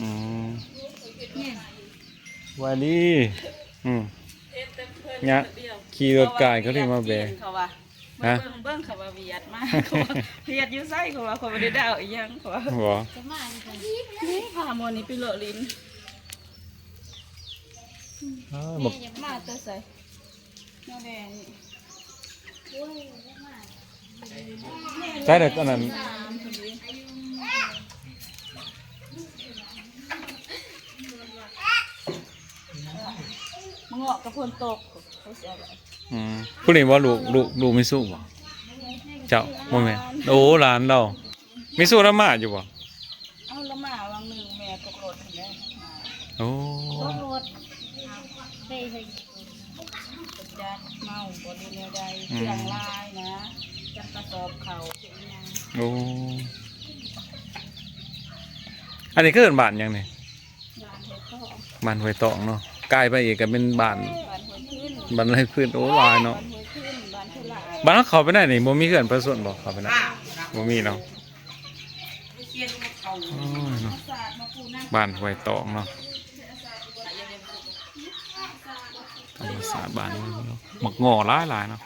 อืมเนี่ยวาลีอืม เนี่ย ขี่รถกายเขาเรียกว่าแบะเขาว่าฮะ เบิ่งเบิ่งเขาว่าเวียดมากเขาว่าเวียดอยู่ไส้เขาว่าเขาบ่ได้ดาวอีหยังเขาว่าบ่จะมาดีกว่านี่พาโมอนี่ไปเลาะลิ้นอ้าวบักมาแต่ใส่แนวแดงนี่โอ้ยจะมา ใช่แต่ตอนนั้น ตามพอดี มงอกกับฝนตกเขาสิเอาไว้อืมผู้นี้ว่าลูกลูกลูกไม่สู้บ่เจ้าบ่แม่นโอ้หลานเราไม่สู้แล้วมาอยู่บ่เอาละมาวางหนึ่งแม่ตกรถถึงได้โอ้รถรถไปใส่ตกจัดเมาบ่ได้แนวใดเครื่องลายนะจักกระสอบเขาเป็นหยังโอ้อันนี้คือบ้านหยังนี่บ้านเฮ็ดต่อบ้านห้วยตองเนาะใกล้ไปอีกก็เป็นบ้านบ้านหัวขึ้นบ้านอะไรพื้นโอ้หลายเนาะบ้านหัวขึ้นบ้านทุลายบ้านเราเขาไปได้นี่บ่มีเขื่อนประส่วนบ่เขาไปได้บ่มีเนาะโอ้ยเนาะศาสตร์มาปูนั่งบ้านห้วยตองเนาะธรรมศาสตร์บ้านเนาะหมักงอหลายหลายๆเนาะ